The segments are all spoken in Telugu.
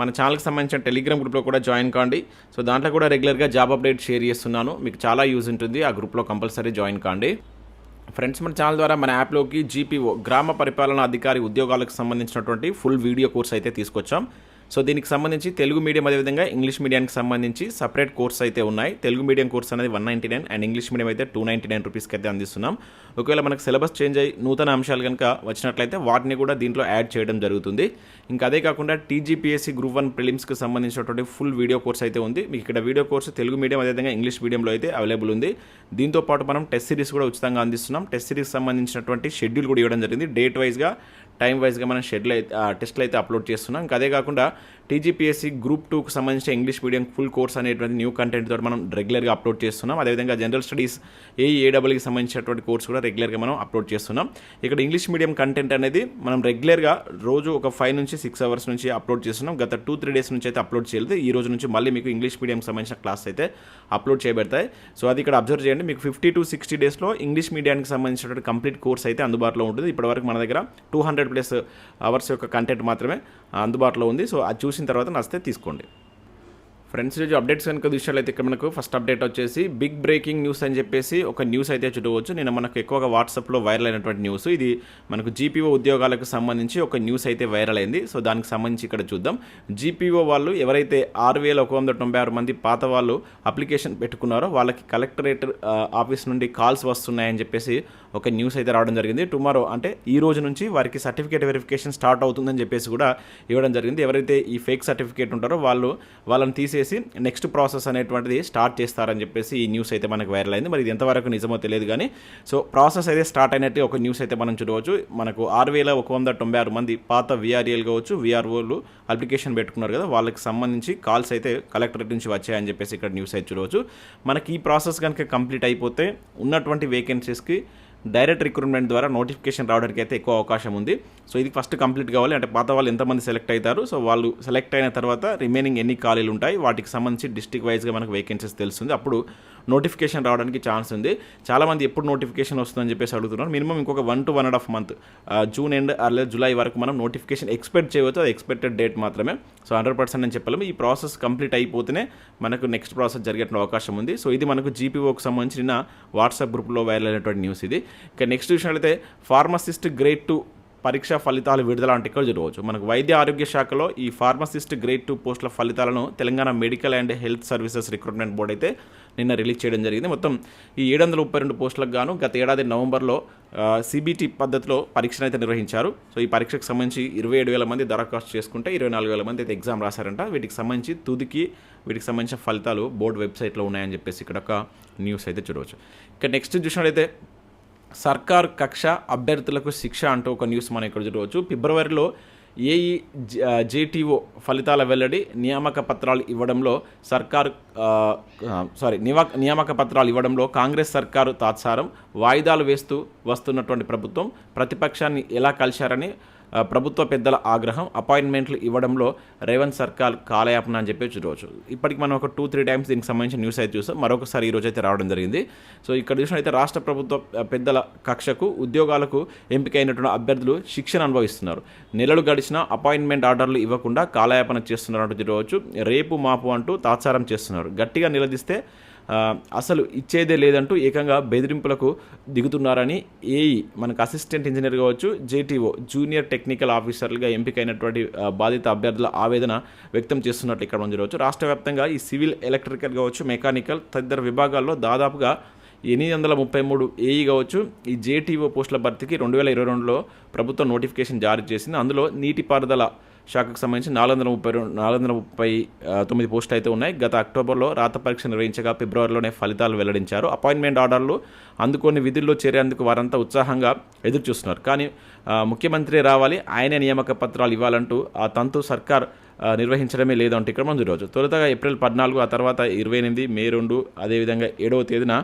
మన ఛానల్కి సంబంధించిన టెలిగ్రామ్ గ్రూప్లో కూడా జాయిన్ కాండి. సో దాంట్లో కూడా రెగ్యులర్గా జాబ్ అప్డేట్ షేర్ చేస్తున్నాను. మీకు చాలా యూజ్ ఉంటుంది. ఆ గ్రూప్లో కంపల్సరీ జాయిన్ కాండి. ఫ్రెండ్స్ మన ఛానల్ ద్వారా మన యాప్లోకి జీపీఓ గ్రామ పరిపాలనా అధికారి ఉద్యోగాలకు సంబంధించినటువంటి ఫుల్ వీడియో కోర్స్ అయితే తీసుకొచ్చాం. సో దీనికి సంబంధించి తెలుగు మీడియం అదేవిధంగా ఇంగ్లీష్ మీడియానికి సంబంధించి సపరేట్ కోర్స్ అయితే ఉన్నాయి. తెలుగు మీడియం కోర్స్ అనేది one ninety nine and English medium అయితే టూ నైంటీ నైన్ రూపీస్కి అయితే అందిస్తున్నాం. ఒకవేళ మనకు సిలబస్ చేంజ్ అయ్యి నూతన అంశాలు కనుక వచ్చినట్లయితే వాటిని కూడా దీంట్లో యాడ్ చేయడం జరుగుతుంది. ఇంకా అదే కాకుండా టీజీపీఎస్సీ గ్రూప్ వన్ ప్రిలిమ్స్కి సంబంధించినటువంటి ఫుల్ వీడియో కోర్స్ అయితే ఉంది. మీకు ఇక్కడ వీడియో కోర్స్ తెలుగు మీడియం అదేవిధంగా ఇంగ్లీష్ మీడియంలో అయితే అవైలబుల్ ఉంది. దీంతో పాటు మనం టెస్ట్ సిరీస్ కూడా ఉచితంగా అందిస్తున్నాం. టెస్ట్ సిరీస్ సంబంధించినటువంటి షెడ్యూల్ కూడా ఇవ్వడం జరిగింది. డేట్ వైజ్గా టైం వైజ్గా మనం షెడ్యూల్ అయితే టెస్ట్లు అయితే అప్లోడ్ చేస్తున్నాం. ఇంకా అదే కాకుండా టీజీపీఎస్సీ గ్రూప్ టూకు సంబంధించిన ఇంగ్లీష్ మీడియం ఫుల్ కోర్స్ అనేటువంటి న్యూ కంటెంట్ తోటి మనం రెగ్యులర్గా అప్లోడ్ చేస్తున్నాం. అదేవిధంగా జనరల్ స్టడీస్ ఏ ఏడబ్ల్యూకి సంబంధించినటువంటి కోర్స్ కూడా రెగ్యులర్గా మనం అప్లోడ్ చేస్తున్నాం. ఇక్కడ ఇంగ్లీష్ మీడియం కంటెంట్ అనేది మనం రెగ్యులర్గా రోజు ఒక ఫైవ్ నుంచి సిక్స్ అవర్స్ నుంచి అప్లోడ్ చేస్తున్నాం. గత టూ త్రీ డేస్ నుంచి అయితే అప్లోడ్ చేయలేదు. ఈ రోజు నుంచి మళ్ళీ మీకు ఇంగ్లీష్ మీడియం సంబంధించిన క్లాస్ అయితే అప్లోడ్ చేయబడతాయి. సో అది ఇక్కడ అబ్జర్వ్ చేయండి. మీకు ఫిఫ్టీ టు సిక్స్టీ డేస్లో ఇంగ్లీష్ మీడియానికి సంబంధించినటువంటి కంప్లీట్ కోర్స్ అయితే అందుబాటులో ఉంటుంది. ఇప్పటివరకు మన దగ్గర టూ హండ్రెడ్ ప్లస్ అవర్స్ యొక్క కంటెంట్ మాత్రమే అందుబాటులో ఉంది. సో అది చూసి చూసిన తర్వాత నచ్చితే తీసుకోండి. ఫ్రెండ్స్ రోజు అప్డేట్స్ కనుక చూసినట్లయితే ఇక్కడ మనకు ఫస్ట్ అప్డేట్ వచ్చేసి బిగ్ బ్రేకింగ్ న్యూస్ అని చెప్పేసి ఒక న్యూస్ అయితే చూడవచ్చు. నేను మనకు ఎక్కువగా వాట్సాప్లో వైరల్ అయినటువంటి న్యూస్ ఇది మనకు జీపీఓ ఉద్యోగాలకు సంబంధించి ఒక న్యూస్ అయితే వైరల్ అయింది. సో దానికి సంబంధించి ఇక్కడ చూద్దాం. జీపీఓ వాళ్ళు ఎవరైతే ఆరు వేల ఒక వందల తొంభై ఆరు మంది పాత వాళ్ళు అప్లికేషన్ పెట్టుకున్నారో వాళ్ళకి కలెక్టరేట్ ఆఫీస్ నుండి కాల్స్ వస్తున్నాయని చెప్పేసి ఒక న్యూస్ అయితే రావడం జరిగింది. టుమారో అంటే ఈ రోజు నుంచి వారికి సర్టిఫికేట్ వెరిఫికేషన్ స్టార్ట్ అవుతుందని చెప్పేసి కూడా ఇవ్వడం జరిగింది. ఎవరైతే ఈ ఫేక్ సర్టిఫికేట్ ఉంటారో వాళ్ళు వాళ్ళని తీసి చేసి నెక్స్ట్ ప్రాసెస్ అనేటువంటిది స్టార్ట్ చేస్తారని చెప్పేసి ఈ న్యూస్ అయితే మనకు వైరల్ అయింది. మరి ఇది ఎంతవరకు నిజమో తెలియదు కానీ సో ప్రాసెస్ అయితే స్టార్ట్ అయినట్టు ఒక న్యూస్ అయితే మనం చూడవచ్చు. మనకు ఆరు వేల ఒక వంద తొంభై ఆరు మంది పాత విఆర్ఏలు కావచ్చు విఆర్ఓలు అప్లికేషన్ పెట్టుకున్నారు కదా వాళ్ళకి సంబంధించి కాల్స్ అయితే కలెక్టరేట్ నుంచి వచ్చాయని చెప్పేసి ఇక్కడ న్యూస్ అయితే చూడవచ్చు. మనకి ఈ ప్రాసెస్ కనుక కంప్లీట్ అయిపోతే ఉన్నటువంటి వేకెన్సీస్కి డైరెక్ట్ రిక్రూట్మెంట్ ద్వారా నోటిఫికేషన్ రావడానికి అయితే ఎక్కువ అవకాశం ఉంది. సో ఇది ఫస్ట్ కంప్లీట్ కావాలి. అంటే పాత వాళ్ళు ఎంతమంది సెలెక్ట్ అవుతారు సో వాళ్ళు సెలెక్ట్ అయిన తర్వాత రిమైనింగ్ ఎన్ని ఖాళీలు ఉంటాయి? వాటికి సంబంధించి డిస్టిక్ వైజ్గా మనకు వేకెన్సీస్ తెలుస్తుంది. అప్పుడు నోటిఫికేషన్ రావడానికి ఛాన్స్ ఉంది. చాలామంది ఎప్పుడు నోటిఫికేషన్ వస్తుందని చెప్పేసి అడుగుతున్నారు. మినిమం ఇంకొక one to one and half month June end లేదా జూలై వరకు మనం నోటిఫికేషన్ ఎక్స్పెక్ట్ చేయవచ్చు అది ఎక్స్పెక్టెడ్ డేట్ మాత్రమే. సో హండ్రెడ్ పర్సెంట్ అని చెప్పలేము. ఈ ప్రాసెస్ కంప్లీట్ అయిపోతేనే మనకు నెక్స్ట్ ప్రాసెస్ జరిగే అవకాశం ఉంది. సో ఇది మనకు జీపీఓకి సంబంధించిన వాట్సాప్ గ్రూప్లో వైరల్ అయినటువంటి న్యూస్ ఇది. ఇక నెక్స్ట్ చూసినట్లయితే ఫార్మసిస్ట్ గ్రేడ్ టూ పరీక్ష ఫలితాలు విడుదల అంటే ఇక్కడ చూడవచ్చు మనకు వైద్య ఆరోగ్య శాఖలో ఈ ఫార్మసిస్ట్ గ్రేడ్ టూ పోస్టుల ఫలితాలను Telangana medical and health services recruitment board అయితే నిన్న రిలీజ్ చేయడం జరిగింది. మొత్తం ఈ ఏడు వందల ముప్పై రెండు పోస్టులకు గాను గత ఏడాది నవంబర్లో సిబిటి పద్ధతిలో పరీక్షను అయితే నిర్వహించారు. సో ఈ పరీక్షకు సంబంధించి ఇరవై ఏడు వేల మంది దరఖాస్తు చేసుకుంటే ఇరవై నాలుగు వేల మంది అయితే ఎగ్జామ్ రాశారంట. వీటికి సంబంధించి తుదికి వీటికి సంబంధించిన ఫలితాలు బోర్డు వెబ్సైట్లో ఉన్నాయని చెప్పేసి ఇక్కడ ఒక న్యూస్ అయితే చూడవచ్చు. ఇక నెక్స్ట్ చూసినట్లయితే సర్కార్ కక్ష అభ్యర్థులకు శిక్ష అంటూ ఒక న్యూస్ మనం ఇక్కడ చూడవచ్చు. ఫిబ్రవరిలో ఏఈ జేటీఓ ఫలితాల వెల్లడి నియామక పత్రాలు ఇవ్వడంలో సర్కార్ సారీ నివా నియామక పత్రాలు ఇవ్వడంలో కాంగ్రెస్ సర్కారు తాత్సారం వాయిదాలు వేస్తూ వస్తున్నటువంటి ప్రభుత్వం ప్రతిపక్షాన్ని ఎలా కలిశారని ప్రభుత్వ పెద్దల ఆగ్రహం అపాయింట్మెంట్లు ఇవ్వడంలో రేవంత్ సర్కార్ కాలయాపన అని చెప్పి చూడవచ్చు. ఇప్పటికి మనం ఒక టూ త్రీ టైమ్స్ దీనికి సంబంధించిన న్యూస్ అయితే చూస్తాం మరొకసారి ఈ రోజు అయితే రావడం జరిగింది. సో ఇక్కడ చూసినట్లయితే రాష్ట్ర ప్రభుత్వ పెద్దల కక్షకు ఉద్యోగాలకు ఎంపికైనటువంటి అభ్యర్థులు శిక్షణ అనుభవిస్తున్నారు. నెలలు గడిచినా అపాయింట్మెంట్ ఆర్డర్లు ఇవ్వకుండా కాలయాపన చేస్తున్నారు అంటూ చూడవచ్చు. రేపు మాపు అంటూ తాత్సారం చేస్తున్నారు. గట్టిగా నిలదీస్తే అసలు ఇచ్చేదే లేదంటూ ఏకంగా బెదిరింపులకు దిగుతున్నారని ఏఈ మనకు అసిస్టెంట్ ఇంజనీర్ కావచ్చు జేటీఓ జూనియర్ టెక్నికల్ ఆఫీసర్లుగా ఎంపికైనటువంటి బాధిత అభ్యర్థుల ఆవేదన వ్యక్తం చేస్తున్నట్లు ఇక్కడ మనం చూడవచ్చు. రాష్ట్ర వ్యాప్తంగా ఈ సివిల్ ఎలక్ట్రికల్ కావచ్చు మెకానికల్ తదితర విభాగాల్లో దాదాపుగా ఎనిమిది వందల ముప్పై మూడు ఏఈ కావచ్చు ఈ జేటీఓ పోస్టుల భర్తీకి రెండు వేల ఇరవై రెండులో ప్రభుత్వం నోటిఫికేషన్ జారీ చేసింది. అందులో నీటిపారుదల శాఖకు సంబంధించి నాలుగు వందల ముప్పై రెండు నాలుగు వందల ముప్పై తొమ్మిది పోస్టులు అయితే ఉన్నాయి. గత అక్టోబర్లో రాత పరీక్ష నిర్వహించగా ఫిబ్రవరిలోనే ఫలితాలు వెల్లడించారు. అపాయింట్మెంట్ ఆర్డర్లు అందుకొని విధుల్లో చేరేందుకు వారంతా ఉత్సాహంగా ఎదురు చూస్తున్నారు కానీ ముఖ్యమంత్రి రావాలి ఆయనే నియామక పత్రాలు ఇవ్వాలంటూ ఆ తంతు సర్కార్ నిర్వహించడమే లేదంటే ఇక్కడ మనం చూడవచ్చు తొలుతగా ఏప్రిల్ పద్నాలుగు ఆ తర్వాత ఇరవై ఎనిమిది మే రెండు అదేవిధంగా ఏడవ తేదీన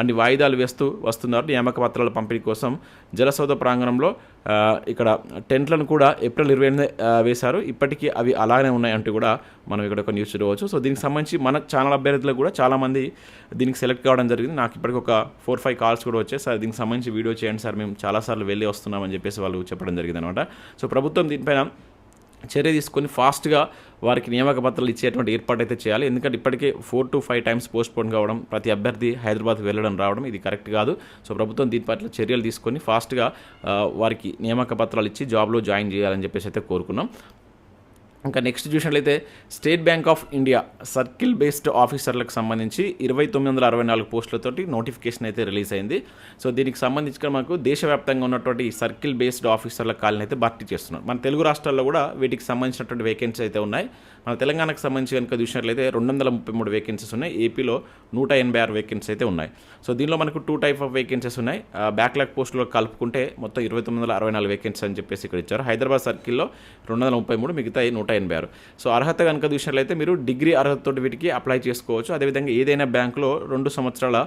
అన్ని వాయిదాలు వేస్తూ వస్తున్నారు. నియామక పత్రాల పంపిణీ కోసం జలసౌధ ప్రాంగణంలో ఇక్కడ టెంట్లను కూడా ఏప్రిల్ ఇరవై ఎనిమిది వేశారు. ఇప్పటికీ అవి అలానే ఉన్నాయంటూ కూడా మనం ఇక్కడ ఒక న్యూస్ చూడవచ్చు. సో దీనికి సంబంధించి మన ఛానల్ అభ్యర్థులు కూడా చాలామంది దీనికి సెలెక్ట్ కావడం జరిగింది. నాకు ఇప్పటికి ఒక ఫోర్ ఫైవ్ కాల్స్ కూడా వచ్చాయి. సార్ దీనికి సంబంధించి వీడియో చేయండి సార్. మేము చాలాసార్లు వెళ్ళి వస్తున్నామని చెప్పేసి వాళ్ళు చెప్పడం జరిగింది అనమాట సో ప్రభుత్వం దీనిపైన చర్య తీసుకొని ఫాస్ట్గా వారికి నియామక పత్రాలు ఇచ్చేటువంటి ఏర్పాటు అయితే చేయాలి. ఎందుకంటే ఇప్పటికే four to five times postpone కావడం ప్రతి అభ్యర్థి హైదరాబాద్ వెళ్ళడం రావడం ఇది కరెక్ట్ కాదు. సో ప్రభుత్వం దీని పట్ల చర్యలు తీసుకొని ఫాస్ట్గా వారికి నియామక పత్రాలు ఇచ్చి జాబ్లో జాయిన్ చేయాలని చెప్పేసి అయితే కోరుకున్నాం. ఇంకా నెక్స్ట్ చూసినట్లయితే State Bank of India circle based ఆఫీసర్లకు సంబంధించి ఇరవై తొమ్మిది వందల అరవై నాలుగు పోస్టులతోటి నోటిఫికేషన్ అయితే రిలీజ్ అయింది. సో దీనికి సంబంధించి మనకు దేశవ్యాప్తంగా ఉన్నటువంటి సర్కిల్ బేస్డ్ ఆఫీసర్ల కాలని అయితే భర్తీ చేస్తున్నారు. మన తెలుగు రాష్ట్రాల్లో కూడా వీటికి సంబంధించినటువంటి వేకెన్సీ అయితే ఉన్నాయి. మన తెలంగాణకు సంబంధించి కనుక చూసినట్లయితే రెండు వందల ముప్పై మూడు వేకెన్సీస్ ఉన్నాయి. ఏపీలో నూట ఎనభై ఆరు వేకెన్సీ అయితే ఉన్నాయి. సో దీనిలో మనకు టూ టైప్ ఆఫ్ వేకెన్సీస్ ఉన్నాయి. బ్యాక్లాగ్ పోస్టులో కలుపుకుంటే మొత్తం ఇరవై తొమ్మిది వందల అరవై నాలుగు వేకెన్సీ అని చెప్పేసి ఇక్కడ ఇచ్చారు. హైదరాబాద్ సర్కిల్లో రెండు వందల ముప్పై మూడు మిగతా నూట ఎనభై ఆరు. సో అర్హత కనుక చూసినట్లయితే మీరు డిగ్రీ అర్హతతో వీటికి అప్లై చేసుకోవచ్చు. అదేవిధంగా ఏదైనా బ్యాంకులో రెండు సంవత్సరాల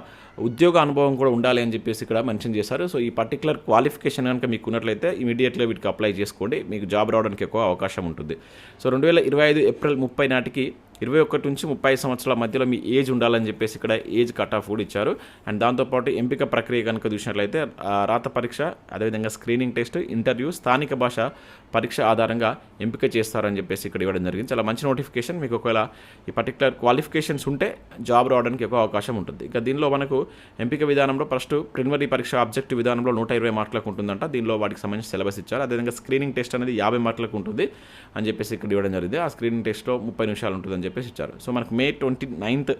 ఉద్యోగ అనుభవం కూడా ఉండాలి అని చెప్పేసి ఇక్కడ మెన్షన్ చేశారు. సో ఈ పర్టికులర్ క్వాలిఫికేషన్ కనుక మీకు ఉన్నట్లయితే ఇమీడియట్గా వీటికి అప్లై చేసుకోండి. మీకు జాబ్ రావడానికి ఎక్కువ అవకాశం ఉంటుంది. సో రెండు వేల ఇరవై ఐదు ఏప్రిల్ ముప్పై నాటికి ఇరవై ఒకటి నుంచి ముప్పై సంవత్సరాల మధ్యలో మీ ఏజ్ ఉండాలని చెప్పేసి ఇక్కడ ఏజ్ కట్ ఆఫ్ కూడా ఇచ్చారు. అండ్ దాంతోపాటు ఎంపిక ప్రక్రియ కనుక చూసినట్లయితే రాత పరీక్ష అదేవిధంగా స్క్రీనింగ్ టెస్ట్ ఇంటర్వ్యూ స్థానిక భాష పరీక్ష ఆధారంగా ఎంపిక చేస్తారని చెప్పేసి ఇక్కడ ఇవ్వడం జరిగింది. చాలా మంచి నోటిఫికేషన్ మీకు ఒకవేళ ఈ పర్టికులర్ క్వాలిఫికేషన్స్ ఉంటే జాబ్ రావడానికి ఎక్కువ అవకాశం ఉంటుంది. ఇక దీనిలో మనకు ఎంపిక విధానంలో ఫస్ట్ ప్రిలిమినరీ పరీక్ష ఆబ్జెక్టివ్ విధానంలో నూట ఇరవై మార్కులకు ఉంటుందంట. దీనిలో వాటికి సంబంధించి సిలబస్ ఇచ్చారు. అదేవిధంగా స్క్రీనింగ్ టెస్ట్ అనేది యాభై మార్కులకు ఉంటుంది అని చెప్పేసి ఇక్కడ ఇవ్వడం జరిగింది. ఆ స్క్రీనింగ్ టెస్ట్లో ముప్పై నిమిషాలు ఉంటుందని చెప్పేసి ఇచ్చారు. సో మనకు మే ట్వంటీ నైన్త్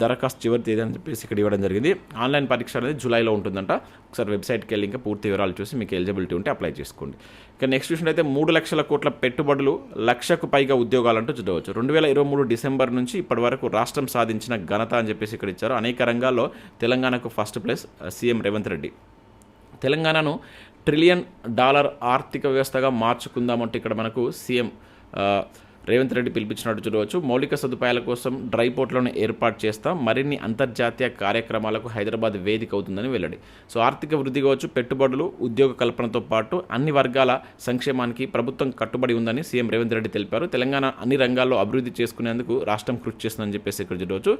దరఖాస్తు చివరి తేదీ అని చెప్పేసి ఇక్కడ ఇవ్వడం జరిగింది. ఆన్లైన్ పరీక్ష అనేది జూలైలో ఉంటుందంట. ఒకసారి వెబ్సైట్కి వెళ్ళి ఇంకా పూర్తి వివరాలు చూసి మీకు ఎలిజిబిలిటీ ఉంటే అప్లై చేసుకోండి. ఇక నెక్స్ట్ అయితే మూడు లక్షల కోట్ల పెట్టుబడులు లక్షకు పైగా ఉద్యోగాలు అంటూ చూడవచ్చు రెండు వేల ఇరవై మూడు డిసెంబర్ నుంచి ఇప్పటి వరకు రాష్ట్రం సాధించిన ఘనత అని చెప్పేసి ఇక్కడ ఇచ్చారు. అనేక రంగాల్లో తెలంగాణకు first place CM Revanth Reddy. తెలంగాణను ట్రిలియన్ డాలర్ ఆర్థిక వ్యవస్థగా మార్చుకుందామంటే ఇక్కడ మనకు సీఎం రేవంత్ రెడ్డి పిలిపించినట్టు చూడవచ్చు. మౌలిక సదుపాయాల కోసం డ్రై పోర్ట్లను ఏర్పాటు చేస్తాం మరిన్ని అంతర్జాతీయ కార్యక్రమాలకు హైదరాబాద్ వేదిక అవుతుందని వెల్లడి. సో ఆర్థిక వృద్ధి కావచ్చు పెట్టుబడులు ఉద్యోగ కల్పనతో పాటు అన్ని వర్గాల సంక్షేమానికి ప్రభుత్వం కట్టుబడి ఉందని సీఎం రేవంత్ రెడ్డి తెలిపారు. తెలంగాణ అన్ని రంగాల్లో అభివృద్ధి చేసుకునేందుకు రాష్ట్రం కృషి చేస్తుందని చెప్పేసి ఇక్కడ చూడవచ్చు.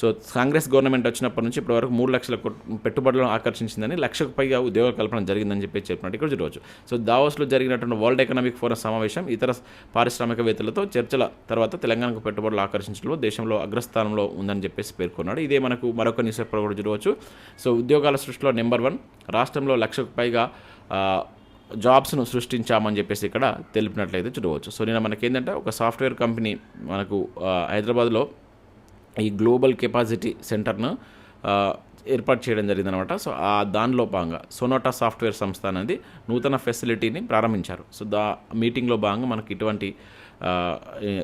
సో కాంగ్రెస్ గవర్నమెంట్ వచ్చినప్పటి నుంచి ఇప్పటివరకు మూడు లక్షల పెట్టుబడులను ఆకర్షించిందని లక్షకు పైగా ఉద్యోగ కల్పన జరిగిందని చెప్పి చెప్పినట్టు ఇక్కడ చూడవచ్చు. సో దావోస్లో జరిగినటువంటి వరల్డ్ ఎకనామిక్ ఫోరం సమావేశం ఇతర పారిశ్రామికవేత్తలతో చర్చల తర్వాత తెలంగాణకు పెట్టుబడులు ఆకర్షించడంలో దేశంలో అగ్రస్థానంలో ఉందని చెప్పేసి పేర్కొన్నాడు. ఇదే మనకు మరొక న్యూస్ పేపర్ కూడా చూడవచ్చు. సో ఉద్యోగాల సృష్టిలో నెంబర్ వన్ రాష్ట్రంలో లక్షకు పైగా జాబ్స్ను సృష్టించామని చెప్పేసి ఇక్కడ తెలిపినట్లయితే చూడవచ్చు. సో నేను మనకి ఏంటంటే ఒక సాఫ్ట్వేర్ కంపెనీ మనకు హైదరాబాద్లో ఈ గ్లోబల్ కెపాసిటీ సెంటర్ను ఏర్పాటు చేయడం జరిగిందనమాట సో ఆ దానిలో భాగంగా సొనోటా సాఫ్ట్వేర్ సంస్థ అనేది నూతన ఫెసిలిటీని ప్రారంభించారు. సో దా మీటింగ్లో భాగంగా మనకి ఇటువంటి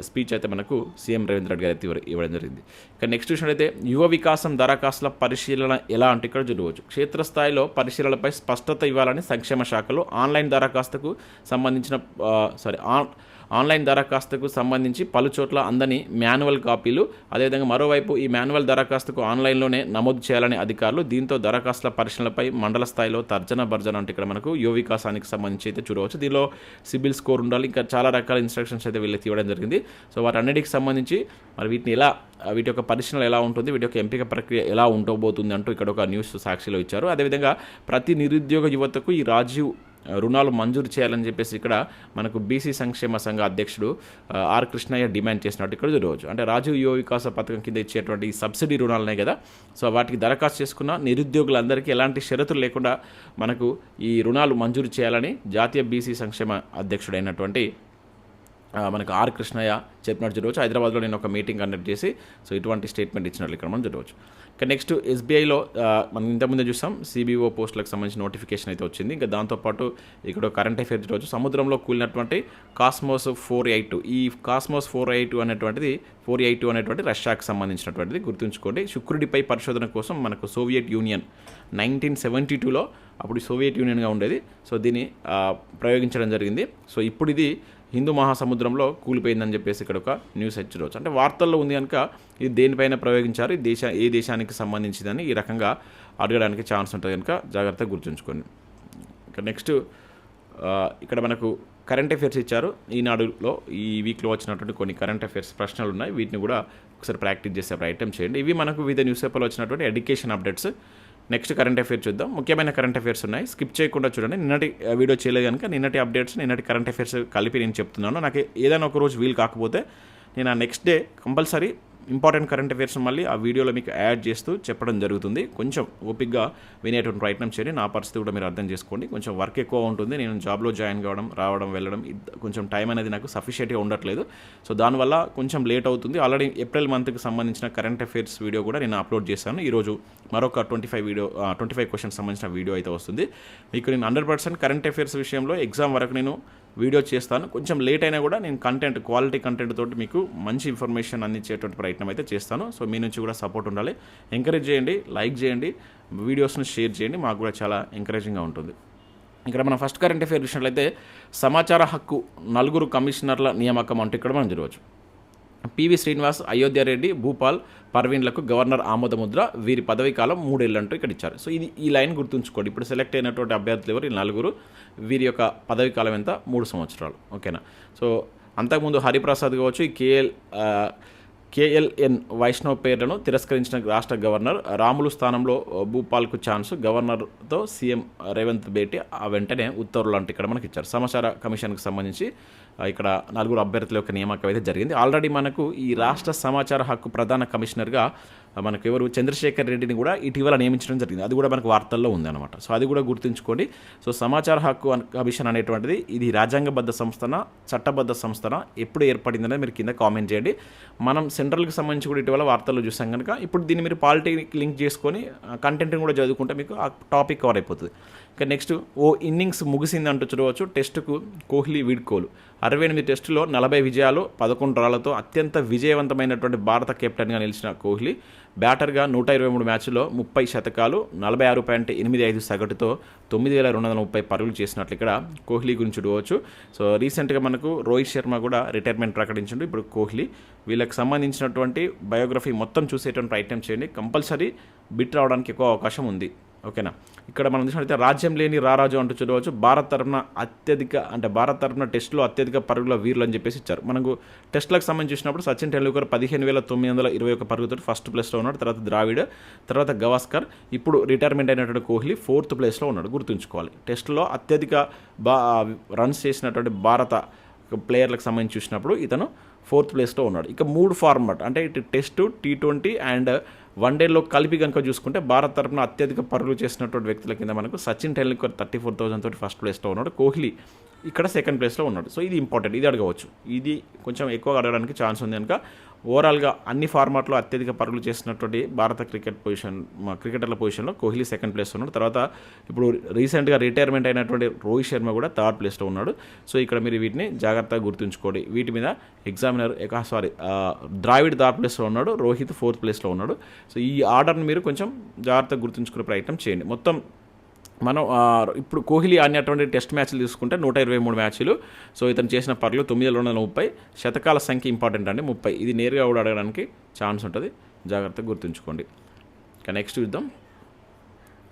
స్పీచ్ అయితే మనకు సీఎం రేవంత్ రెడ్డి గారు అయితే ఇవ్వడం జరిగింది. ఇక నెక్స్ట్ చూసినట్టయితే యువ వికాసం దరఖాస్తుల పరిశీలన ఎలా అంటే ఇక్కడ చూడవచ్చు. క్షేత్రస్థాయిలో పరిశీలనలపై స్పష్టత ఇవ్వాలని సంక్షేమ శాఖలో ఆన్లైన్ దరఖాస్తుకు సంబంధించిన సారీ ఆన్ ఆన్లైన్ దరఖాస్తుకు సంబంధించి పలు చోట్ల అందని మాన్యువల్ కాపీలు అదేవిధంగా మరోవైపు ఈ మాన్యువల్ దరఖాస్తుకు ఆన్లైన్లోనే నమోదు చేయాలని అధికారులు దీంతో దరఖాస్తుల పరిశీలనపై మండల స్థాయిలో తర్జన భర్జన అంటే ఇక్కడ మనకు యువ వికాసానికి సంబంధించి అయితే చూడవచ్చు. దీనిలో సిబిల్ స్కోర్ ఉండాలి ఇంకా చాలా రకాల ఇన్స్ట్రక్షన్స్ అయితే వీళ్ళకి ఇవ్వడం జరిగింది. సో వాటన్నిటికి సంబంధించి మరి వీటిని ఎలా వీటి యొక్క పరిశీలన ఎలా ఉంటుంది వీటి యొక్క ఎంపిక ప్రక్రియ ఎలా ఉండబోతుంది అంటూ ఇక్కడ ఒక న్యూస్ సాక్షిలో ఇచ్చారు. అదేవిధంగా ప్రతి నిరుద్యోగ యువతకు ఈ రాజీవ్ రుణాలు మంజూరు చేయాలని చెప్పేసి ఇక్కడ మనకు బీసీ సంక్షేమ సంఘ అధ్యక్షుడు ఆర్ కృష్ణయ్య డిమాండ్ చేసినట్టు ఇక్కడ రోజు అంటే రాజీవ్ యువ వికాస పథకం కింద ఇచ్చేటువంటి సబ్సిడీ రుణాలనే కదా. సో వాటికి దరఖాస్తు చేసుకున్న నిరుద్యోగులందరికీ ఎలాంటి షరతులు లేకుండా మనకు ఈ రుణాలు మంజూరు చేయాలని జాతీయ బీసీ సంక్షేమ అధ్యక్షుడైనటువంటి మనకు ఆర్ కృష్ణయ్య చెప్పినట్టు చూడవచ్చు హైదరాబాద్లో నేను ఒక మీటింగ్ కండక్ట్ చేసి సో ఇటువంటి స్టేట్మెంట్ ఇచ్చినట్లు ఇక్కడ మనం చూడవచ్చు ఇంకా నెక్స్ట్ ఎస్బీఐలో మనం ఇంతకుముందే చూసాం సిబిఓ పోస్టులకు సంబంధించిన నోటిఫికేషన్ అయితే వచ్చింది. ఇంకా దాంతోపాటు ఇక్కడ కరెంట్ అఫేర్ చూడవచ్చు సముద్రంలో కూలినటువంటి కాస్మోస్ ఫోర్ ఎయిట్ టూ ఈ కాస్మోస్ ఫోర్ ఎయిట్ టూ అనేటువంటిది ఫోర్ ఎయిట్ టూ అనేటువంటి రష్యాకి సంబంధించినటువంటిది గుర్తుంచుకోండి. శుక్రుడిపై పరిశోధన కోసం మనకు సోవియట్ యూనియన్ నైన్టీన్ సెవెంటీ టూలో అప్పుడు సోవియట్ యూనియన్గా ఉండేది. సో దీన్ని ప్రయోగించడం జరిగింది. సో ఇప్పుడు ఇది హిందూ మహాసముద్రంలో కూలిపోయిందని చెప్పేసి ఇక్కడ ఒక న్యూస్ హెచ్చరవచ్చు. అంటే వార్తల్లో ఉంది కనుక ఇది దేనిపైన ప్రయోగించారు? ఈ దేశ ఏ దేశానికి సంబంధించిందని ఈ రకంగా అడగడానికి ఛాన్స్ ఉంటుంది కనుక జాగ్రత్తగా గుర్తుంచుకోండి. ఇక నెక్స్ట్ ఇక్కడ మనకు కరెంట్ అఫైర్స్ ఇచ్చారు. ఈనాడులో ఈ వీక్లో వచ్చినటువంటి కొన్ని కరెంట్ అఫైర్స్ ప్రశ్నలు ఉన్నాయి. వీటిని కూడా ఒకసారి ప్రాక్టీస్ చేసే ప్రయత్నం చేయండి. ఇవి మనకు వివిధ న్యూస్ పేపర్లో వచ్చినటువంటి education updates next current affairs చూద్దాం. ముఖ్యమైన కరెంట్ అఫైర్స్ ఉన్నాయి. స్కిప్ చేయకుండా చూడండి. నిన్నటి వీడియో చేయలేదు కనుక నిన్నటి అప్డేట్స్ నిన్నటి కరెంట్ అఫైర్స్ కలిపి నేను చెప్తున్నాను. నాకు ఏదైనా ఒక రోజు వీలు కాకపోతే నేను ఆ next day compulsory important current affairs మళ్ళీ ఆ వీడియోలో మీకు యాడ్ చేస్తూ చెప్పడం జరుగుతుంది. కొంచెం ఓపిక్గా వినేటువంటి ప్రయత్నం చేయండి. నా పరిస్థితి కూడా మీరు అర్థం చేసుకోండి. కొంచెం వర్క్ ఎక్కువ ఉంటుంది. నేను జాబ్లో జాయిన్ కావడం రావడం వెళ్ళడం కొంచెం టైం అనేది నాకు సఫిషియెంట్గా ఉండట్లేదు. సో దానివల్ల కొంచెం లేట్ అవుతుంది. ఆల్రెడీ ఏప్రిల్ మంత్కి సంబంధించిన కరెంట్ అఫైర్స్ వీడియో కూడా నేను అప్లోడ్ చేశాను. ఈరోజు మరొక twenty five video twenty five questions సంబంధించిన వీడియో అయితే వస్తుంది. మీకు నేను హండ్రెడ్ పర్సెంట్ కరెంట్ అఫైర్స్ విషయంలో ఎగ్జామ్ వరకు నేను వీడియో చేస్తాను. కొంచెం లేట్ అయినా కూడా నేను కంటెంట్ క్వాలిటీ కంటెంట్ తోటి మీకు మంచి ఇన్ఫర్మేషన్ అందించేటువంటి ప్రయత్నం అయితే చేస్తాను. సో మీ నుంచి కూడా సపోర్ట్ ఉండాలి. ఎంకరేజ్ చేయండి లైక్ చేయండి వీడియోస్ని షేర్ చేయండి. మాకు కూడా చాలా ఎంకరేజింగ్గా ఉంటుంది. ఇక్కడ మనం ఫస్ట్ కరెంట్ అఫేర్ చూసినట్లయితే సమాచార హక్కు నలుగురు కమిషనర్ల నియామకం అంటూ ఇక్కడ మనం జరగవచ్చు పివి శ్రీనివాస్ అయోధ్యారెడ్డి భూపాల్ పర్వీన్లకు గవర్నర్ ఆమోదముద్ర వీరి పదవీ కాలం మూడేళ్ళు అంటూ ఇక్కడ ఇచ్చారు. సో ఇది ఈ లైన్ గుర్తుంచుకోండి. ఇప్పుడు సెలెక్ట్ అయినటువంటి అభ్యర్థులు ఎవరు? ఈ నలుగురు. వీరి యొక్క పదవీ కాలం ఎంత? మూడు సంవత్సరాలు. ఓకేనా? సో అంతకుముందు హరిప్రసాద్ కావచ్చు ఈ కేఎల్ కేఎల్ఎన్ వైష్ణవ్ పేర్లను తిరస్కరించిన రాష్ట్ర గవర్నర్ రాములు స్థానంలో భూపాల్కు ఛాన్స్ గవర్నర్తో సీఎం రేవంత్ భేటీ ఆ వెంటనే ఉత్తర్వులు అంటే ఇక్కడ మనకి ఇచ్చారు సమాచార కమిషన్కి సంబంధించి ఇక్కడ నలుగురు అభ్యర్థుల యొక్క నియామకం అయితే జరిగింది. ఆల్రెడీ మనకు ఈ రాష్ట్ర సమాచార హక్కు ప్రధాన కమిషనర్గా మనకు ఎవరు? చంద్రశేఖర్ రెడ్డిని కూడా ఇటీవల నియమించడం జరిగింది. అది కూడా మనకు వార్తల్లో ఉంది అనమాట సో అది కూడా గుర్తుంచుకోండి. సో సమాచార హక్కు కమిషన్ అనేటువంటిది ఇది రాజ్యాంగబద్ధ సంస్థన చట్టబద్ధ సంస్థన ఎప్పుడు ఏర్పడిందనేది మీరు కింద కామెంట్ చేయండి. మనం సెంట్రల్కి సంబంధించి కూడా ఇటీవల వార్తల్లో చూసాం కనుక ఇప్పుడు దీన్ని మీరు పాలిటీకి లింక్ చేసుకొని కంటెంట్ని కూడా చదువుకుంటే మీకు ఆ టాపిక్ కవర్ అయిపోతుంది. ఇక నెక్స్ట్ ఓ ఇన్నింగ్స్ ముగిసింది అంటూ చూడవచ్చు టెస్టుకు కోహ్లీ వీడ్కోలు. అరవై ఎనిమిది టెస్టులో నలభై విజయాలు పదకొండు రాళ్ళతో అత్యంత విజయవంతమైనటువంటి భారత కెప్టెన్గా నిలిచిన కోహ్లీ బ్యాటర్గా నూట ఇరవై మూడు మ్యాచ్ల్లో ముప్పై శతకాలు నలభై ఆరు పాయింట్ ఎనిమిది ఐదు సగటుతో తొమ్మిది వేల రెండు వందల ముప్పై పరుగులు చేసినట్లు ఇక్కడ కోహ్లీ గురించి చూడవచ్చు. సో రీసెంట్గా మనకు రోహిత్ శర్మ కూడా రిటైర్మెంట్ ప్రకటించండు. ఇప్పుడు కోహ్లీ వీళ్ళకి సంబంధించినటువంటి బయోగ్రఫీ మొత్తం చూసేటువంటి ప్రయత్నం చేయండి. కంపల్సరీ బిట్ రావడానికి ఎక్కువ అవకాశం ఉంది. ఓకేనా? ఇక్కడ మనం చూసినట్లయితే రాజ్యం లేని రారాజు అంటూ చూడవచ్చు భారత్ తరపున అత్యధిక అంటే భారత్ తరపున టెస్టులో అత్యధిక పరుగుల వీరులు అని చెప్పేసి ఇచ్చారు. మనకు టెస్టులకు సంబంధించి చూసినప్పుడు సచిన్ టెండూల్కర్ పదిహేను వేల తొమ్మిది వందల ఇరవై ఒక పరుగుతో ఫస్ట్ ప్లేస్లో ఉన్నాడు తర్వాత ద్రావిడ్ తర్వాత గవాస్కర్ ఇప్పుడు రిటైర్మెంట్ అయినటువంటి కోహ్లీ ఫోర్త్ ప్లేస్లో ఉన్నాడు. గుర్తుంచుకోవాలి. టెస్టులో అత్యధిక బా రన్స్ చేసినటువంటి భారత ప్లేయర్లకు సంబంధించి చూసినప్పుడు ఇతను ఫోర్త్ ప్లేస్లో ఉన్నాడు. ఇక మూడు ఫార్మాట్ అంటే ఇటు test T twenty and one డేలో కలిపి కనుక చూసుకుంటే భారత్ తరపున అత్యధిక పరుగులు చేసినటువంటి వ్యక్తుల కింద మనకు Sachin Tendulkar thirty four thousand తోటి ఫస్ట్ ప్లేస్లో ఉన్నాడు. కోహ్లీ ఇక్కడ సెకండ్ ప్లేస్లో ఉన్నాడు. సో ఇది ఇంపార్టెంట్. ఇది అడగవచ్చు. ఇది కొంచెం ఎక్కువ అడగడానికి ఛాన్స్ ఉంది కనుక ఓవరాల్గా అన్ని ఫార్మాట్లో అత్యధిక పరుగులు చేసినటువంటి భారత క్రికెట్ పొజిషన్ మా క్రికెటర్ల పొజిషన్లో కోహ్లీ సెకండ్ ప్లేస్ ఉన్నాడు. తర్వాత ఇప్పుడు రీసెంట్గా రిటైర్మెంట్ అయినటువంటి రోహిత్ శర్మ కూడా థర్డ్ ప్లేస్లో ఉన్నాడు. సో ఇక్కడ మీరు వీటిని జాగ్రత్తగా గుర్తుంచుకోండి. వీటి మీద ఎగ్జామినర్ సారీ ద్రావిడ్ థర్డ్ ప్లేస్లో ఉన్నాడు. రోహిత్ ఫోర్త్ ప్లేస్లో ఉన్నాడు. సో ఈ ఆర్డర్ని మీరు కొంచెం జాగ్రత్తగా గుర్తుంచుకునే ప్రయత్నం చేయండి. మొత్తం మనం ఇప్పుడు కోహ్లీ ఆడినటువంటి టెస్ట్ మ్యాచ్లు తీసుకుంటే నూట ఇరవై మూడు మ్యాచ్లు. సో ఇతను చేసిన పర్లు తొమ్మిది వందల ముప్పై. శతకాల సంఖ్య ఇంపార్టెంట్ అండి ముప్పై. ఇది నేరుగా కూడా అడగడానికి ఛాన్స్ ఉంటుంది. జాగ్రత్తగా గుర్తుంచుకోండి. ఇక నెక్స్ట్ చూద్దాం.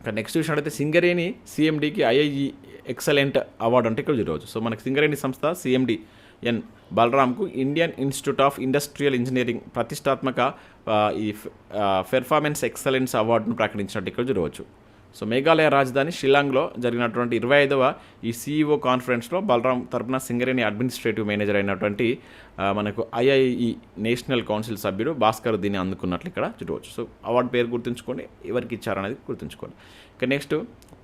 ఇక నెక్స్ట్ చూసినట్టయితే సింగరేణి సిఎండికి ఐఐఈ ఎక్సలెంట్ అవార్డు అంటే ఇక్కడ చూడవచ్చు. సో మనకి సింగరేణి సంస్థ CMD N బలరామ్కు Indian Institute of Industrial Engineering ప్రతిష్టాత్మక ఈ పెర్ఫార్మెన్స్ ఎక్సలెన్స్ అవార్డును ప్రకటించినట్టు ఇక్కడ చూడవచ్చు. సో మేఘాలయ రాజధాని షిల్లాంగ్లో జరిగినటువంటి ఇరవై ఐదవ ఈ సీఈఓ కాన్ఫరెన్స్లో బలరాం తరపున సింగరేణి అడ్మినిస్ట్రేటివ్ మేనేజర్ అయినటువంటి మనకు ఐఐఈ నేషనల్ కౌన్సిల్ సభ్యుడు భాస్కర్ దీన్ని అందుకున్నట్లు ఇక్కడ చూడవచ్చు. సో అవార్డు పేరు గుర్తుంచుకోండి ఎవరికి ఇచ్చారనేది గుర్తుంచుకోండి. ఇక నెక్స్ట్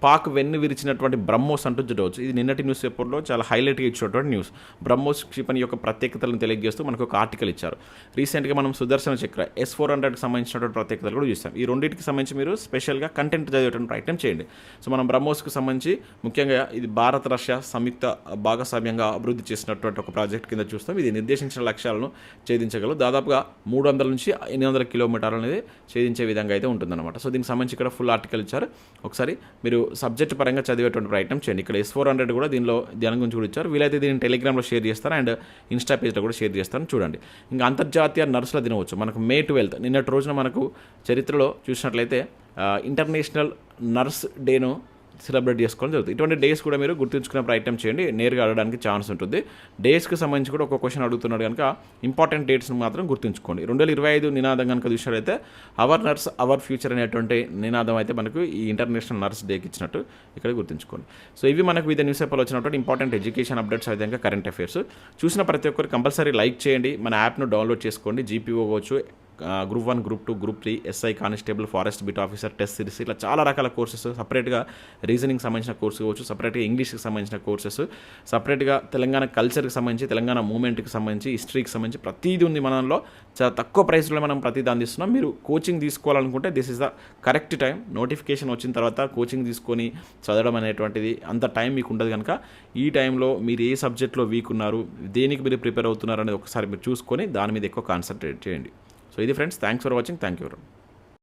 పాక్ వెన్ను విరిచినటువంటి బ్రహ్మోస్ అంటూ చూడవచ్చు. ఇది నిన్నటి న్యూస్ పేపర్లో చాలా హైలైట్గా ఇచ్చినటువంటి న్యూస్. బ్రహ్మోస్ క్షిపణి యొక్క ప్రత్యేకతలను తెలియజేస్తూ మనకు ఒక ఆర్టికల్ ఇచ్చారు. రీసెంట్గా మనం సుదర్శన చక్ర ఎస్ ఫోర్ హండ్రెడ్కి సంబంధించినటువంటి ప్రత్యేకతలు కూడా చూసాం ఈ రెండింటికి సంబంధించి మీరు స్పెషల్గా కంటెంట్ చదివేటువంటి ప్రయత్నం చేయండి. సో మనం బ్రహ్మోస్కి సంబంధించి ముఖ్యంగా ఇది భారత్ రష్యా సంయుక్త భాగస్వామ్యంగా అభివృద్ధి చేసినటువంటి ఒక ప్రాజెక్ట్ కింద చూస్తాం. ఇది నిర్దేశించిన లక్ష్యాలను ఛేదించగలదు. దాదాపుగా మూడు వందల నుంచి ఎనిమిది వందల కిలోమీటర్లు అనేది ఛేదించే విధంగా అయితే ఉంటుందన్నమాట. సో దీనికి సంబంధించి ఇక్కడ ఫుల్ ఆర్టికల్ ఇచ్చారు. ఒకసారి మీరు సబ్జెక్ట్ పరంగా చదివేటువంటి ప్రయత్నం చేయండి. ఇక్కడ ఎస్ ఫోర్ హండ్రెడ్ కూడా దీనిలో ధ్యానం గురించి కూడా ఇచ్చారు. వీలైతే దీన్ని టెలిగ్రామ్లో షేర్ చేస్తారు అండ్ ఇన్స్టా పేజ్లో కూడా షేర్ చేస్తారని చూడండి. ఇంకా అంతర్జాతీయ నర్సుల దినవచ్చు మనకు మే ట్వెల్త్ నిన్నటి రోజున మనకు చరిత్రలో చూసినట్లయితే ఇంటర్నేషనల్ నర్స్ డేను సెలబ్రేట్ చేసుకోవడం జరుగుతుంది. ఇటువంటి డేస్ కూడా మీరు గుర్తుంచుకునే ప్రయత్నం చేయండి. నేరుగా అడగడానికి ఛాన్స్ ఉంటుంది. డేస్కి సంబంధించి కూడా ఒక క్వశ్చన్ అడుగుతున్నాడు కనుక ఇంపార్టెంట్ డేట్స్ని మాత్రం గుర్తుంచుకోండి. రెండు వేల ఇరవై ఐదు నినాదం కనుక చూసినట్లయితే అవర్ నర్స్ అవర్ ఫ్యూచర్ అనేటువంటి నినాదం అయితే మనకు ఈ ఇంటర్నేషనల్ నర్స్ డేకి ఇచ్చినట్టు ఇక్కడ గుర్తుంచుకోండి. సో ఇవి మనకు వివిధ న్యూస్ పేపర్లో వచ్చినటువంటి ఇంపార్టెంట్ ఎడ్యుకేషన్ అప్డేట్స్ విధంగా కరెంట్ అఫైర్స్. చూసిన ప్రతి ఒక్కరు కంపల్సరీ లైక్ చేయండి. మన యాప్ను డౌన్లోడ్ చేసుకోండి. జీపీఓ కావచ్చు group one group two group three SI constable forest beat officer test series ఇట్లా చాలా రకాల కోర్సెస్ సపరేట్గా రీజనింగ్ సంబంధించిన కోర్సు కావచ్చు సపరేట్గా ఇంగ్లీష్కి సంబంధించిన కోర్సెస్ సపరేట్గా తెలంగాణ కల్చర్కి సంబంధించి తెలంగాణ మూమెంట్కి సంబంధించి హిస్టరీకి సంబంధించి ప్రతిదీ ఉంది మనలో. చాలా తక్కువ ప్రైస్లో మనం ప్రతిదీ అందిస్తున్నాం. మీరు కోచింగ్ తీసుకోవాలనుకుంటే this is the correct time notification వచ్చిన తర్వాత కోచింగ్ తీసుకొని చదవడం అనేటువంటిది అంత టైం మీకు ఉండదు కనుక ఈ టైంలో మీరు ఏ సబ్జెక్ట్లో వీక్ ఉన్నారు దేనికి మీరు ప్రిపేర్ అవుతున్నారు అనేది ఒకసారి మీరు చూసుకొని దాని మీద ఎక్కువ కాన్సన్ట్రేట్ చేయండి. సో ఇది friends thanks for watching thank you